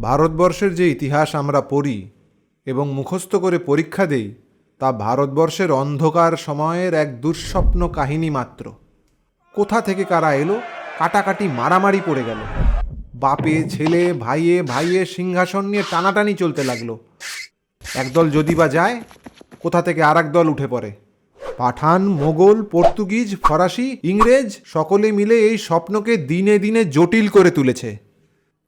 ভারতবর্ষের যে ইতিহাস আমরা পড়ি এবং মুখস্থ করে পরীক্ষা দেই, তা ভারতবর্ষের অন্ধকার সময়ের এক দুঃস্বপ্ন কাহিনী মাত্র। কোথা থেকে কারা এলো? কাটাকাটি মারামারি পড়ে গেল। বাপে, ছেলে, ভাইয়ে ভাইয়ে সিংহাসন নিয়ে টানাটানি চলতে লাগল। একদল যদি বা যায়, কোথা থেকে আর দল উঠে পড়ে? পাঠান, মোগল, পর্তুগিজ, ফরাসি, ইংরেজ সকলে মিলে এই স্বপ্নকে দিনে দিনে জটিল করে তুলেছে।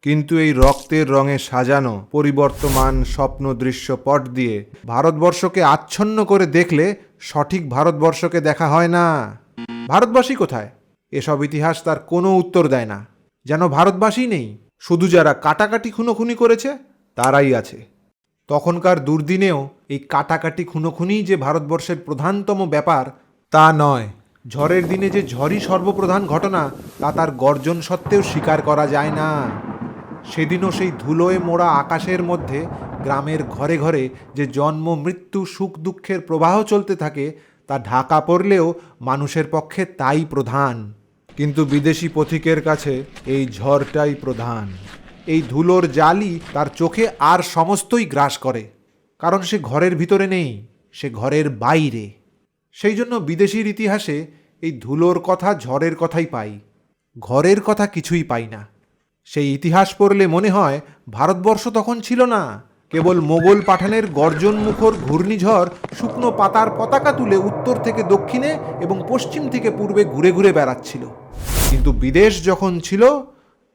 কিন্তু এই রক্তের রঙে সাজানো পরিবর্তমান স্বপ্ন দৃশ্যপট দিয়ে ভারতবর্ষকে আচ্ছন্ন করে দেখলে সঠিক ভারতবর্ষকে দেখা হয় না। ভারতবাসী কোথায়? এসব ইতিহাস তার কোনো উত্তর দেয় না। যেন ভারতবাসী নেই, শুধু যারা কাটাকাটি খুনোখুনি করেছে, তারাই আছে। তখনকার দুর্দিনেও এই কাটাকাটি খুনোখুনিই যে ভারতবর্ষের প্রধানতম ব্যাপার, তা নয়। ঝড়ের দিনে যে ঝড়ই সর্বপ্রধান ঘটনা, তা তার গর্জন সত্ত্বেও স্বীকার করা যায় না। সেদিনও সেই ধুলোয় মোড়া আকাশের মধ্যে, গ্রামের ঘরে ঘরে যে জন্ম, মৃত্যু, সুখ, দুঃখের প্রবাহ চলতে থাকে, তা ঢাকা পড়লেও মানুষের পক্ষে তাই প্রধান। কিন্তু বিদেশি পথিকের কাছে এই ঝড়টাই প্রধান। এই ধুলোর জালি তার চোখে আর সমস্তই গ্রাস করে। কারণ সে ঘরের ভিতরে নেই, সে ঘরের বাইরে। সেই জন্য বিদেশির ইতিহাসে এই ধুলোর কথা ঝড়ের কথাই পাই। ঘরের কথা কিছুই পাই না। সেই ইতিহাস পড়লে মনে হয় ভারতবর্ষ তখন ছিল না। কেবল মোগল পাঠানের গর্জন মুখর ঘূর্ণিঝড় শুকনো পাতার পতাকা তুলে উত্তর থেকে দক্ষিণে এবং পশ্চিম থেকে পূর্বে ঘুরে ঘুরে বেড়াচ্ছিল। কিন্তু বিদেশ যখন ছিল,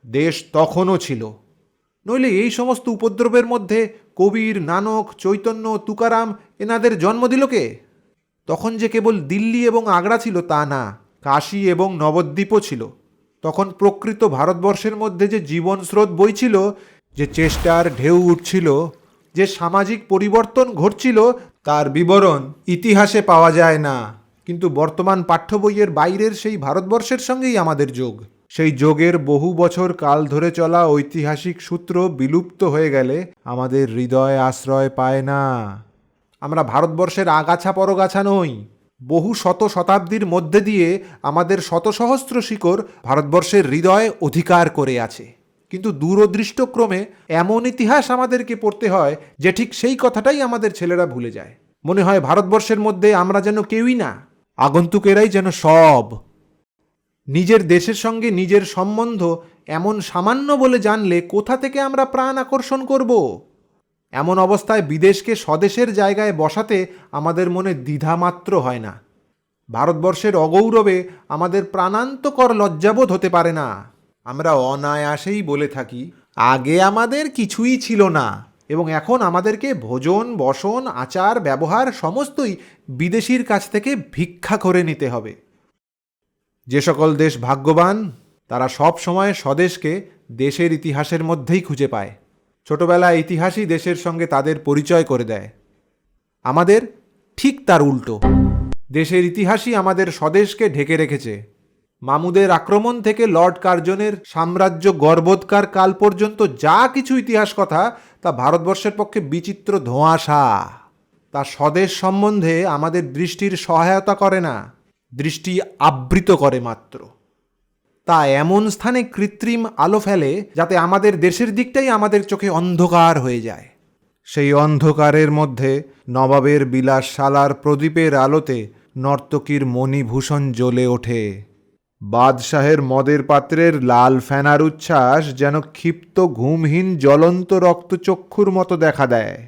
দেশ তখনও ছিল। নইলে এই সমস্ত উপদ্রবের মধ্যে কবির, নানক, চৈতন্য, তুকারাম এনাদের জন্ম দিল কে? তখন যে কেবল দিল্লি এবং আগ্রা ছিল তা না, কাশী এবং নবদ্বীপও ছিল। তখন প্রকৃত ভারতবর্ষের মধ্যে যে জীবন স্রোত বইছিল, যে চেষ্টার ঢেউ উঠছিল, যে সামাজিক পরিবর্তন ঘটছিল, তার বিবরণ ইতিহাসে পাওয়া যায় না। কিন্তু বর্তমান পাঠ্য বইয়ের বাইরের সেই ভারতবর্ষের সঙ্গেই আমাদের যোগ। সেই যোগের বহু বছর কাল ধরে চলা ঐতিহাসিক সূত্র বিলুপ্ত হয়ে গেলে আমাদের হৃদয় আশ্রয় পায় না। আমরা ভারতবর্ষের আগাছা পরগাছা নই বহু শত শতাব্দীর মধ্যে দিয়ে আমাদের শত সহস্র শিকড় ভারতবর্ষের হৃদয় অধিকার করে আছে। কিন্তু দূরদৃষ্টক্রমে এমন ইতিহাস আমাদেরকে পড়তে হয় যে ঠিক সেই কথাটাই আমাদের ছেলেরা ভুলে যায়। মনে হয় ভারতবর্ষের মধ্যে আমরা যেন কেউই না, আগন্তুকেরাই যেন সব। নিজের দেশের সঙ্গে নিজের সম্বন্ধ এমন সামান্য বলে জানলে কোথা থেকে আমরা প্রাণ আকর্ষণ করব? এমন অবস্থায় বিদেশকে স্বদেশের জায়গায় বসাতে আমাদের মনে দ্বিধামাত্র হয় না। ভারতবর্ষের অগৌরবে আমাদের প্রাণান্তকর লজ্জাবোধ হতে পারে না। আমরা অনায়াসেই বলে থাকি, আগে আমাদের কিছুই ছিল না এবং এখন আমাদেরকে ভোজন, বসন, আচার, ব্যবহার সমস্তই বিদেশির কাছ থেকে ভিক্ষা করে নিতে হবে। যে সকল দেশ ভাগ্যবান, তারা সব সময় স্বদেশকে দেশের ইতিহাসের মধ্যেই খুঁজে পায়। ছোটবেলায় ইতিহাসই দেশের সঙ্গে তাদের পরিচয় করে দেয়। আমাদের ঠিক তার উল্টো। দেশের ইতিহাসই আমাদের স্বদেশকে ঢেকে রেখেছে। মামুদের আক্রমণ থেকে লর্ড কার্জনের সাম্রাজ্য গর্বোৎকার কাল পর্যন্ত যা কিছু ইতিহাস কথা, তা ভারতবর্ষের পক্ষে বিচিত্র ধোঁয়াশা। তা স্বদেশ সম্বন্ধে আমাদের দৃষ্টির সহায়তা করে না, দৃষ্টি আবৃত করে মাত্র। তা এমন স্থানে কৃত্রিম আলো ফেলে যাতে আমাদের দেশের দিকটাই আমাদের চোখে অন্ধকার হয়ে যায়। সেই অন্ধকারের মধ্যে নবাবের বিলাসশালার প্রদীপের আলোতে নর্তকীর মণিভূষণ জ্বলে ওঠে। বাদশাহের মদের পাত্রের লাল ফেনার উচ্ছ্বাস যেন ক্ষিপ্ত, ঘুমহীন, জ্বলন্ত রক্তচক্ষুর মতো দেখা দেয়।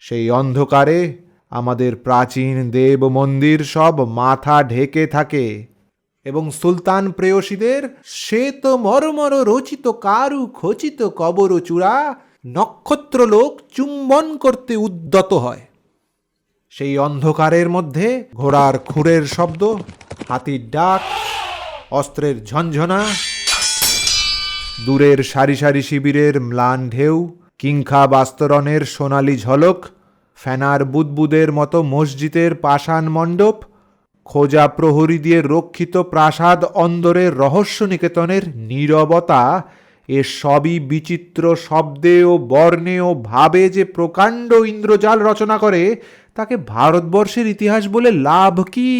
সেই অন্ধকারে আমাদের প্রাচীন দেব মন্দির সব মাথা ঢেকে থাকে। এবং সুলতান প্রেয়সীদের শ্বেত মরমর রচিত কারু খচিত কবর চূড়া নক্ষত্রলোক চুম্বন করতে উদ্যত হয়। সেই অন্ধকারের মধ্যে ঘোড়ার খুঁড়ের শব্দ, হাতির ডাক, অস্ত্রের ঝনঝনা, দূরের সারি সারি শিবিরের ম্লান ঢেউ, কিংখা বাস্তরণের সোনালি ঝলক, ফেনার বুদবুদের মতো মসজিদের পাষাণ মণ্ডপ খোঁজা প্রহরী দিয়ে রক্ষিত প্রাসাদ অন্দরের রহস্য নিকেতনের নীরবতা, এ সবই বিচিত্র শব্দে ও বর্ণে ও ভাবে যে প্রকাণ্ড ইন্দ্রজাল রচনা করে, তাকে ভারতবর্ষের ইতিহাস বলে লাভ কি?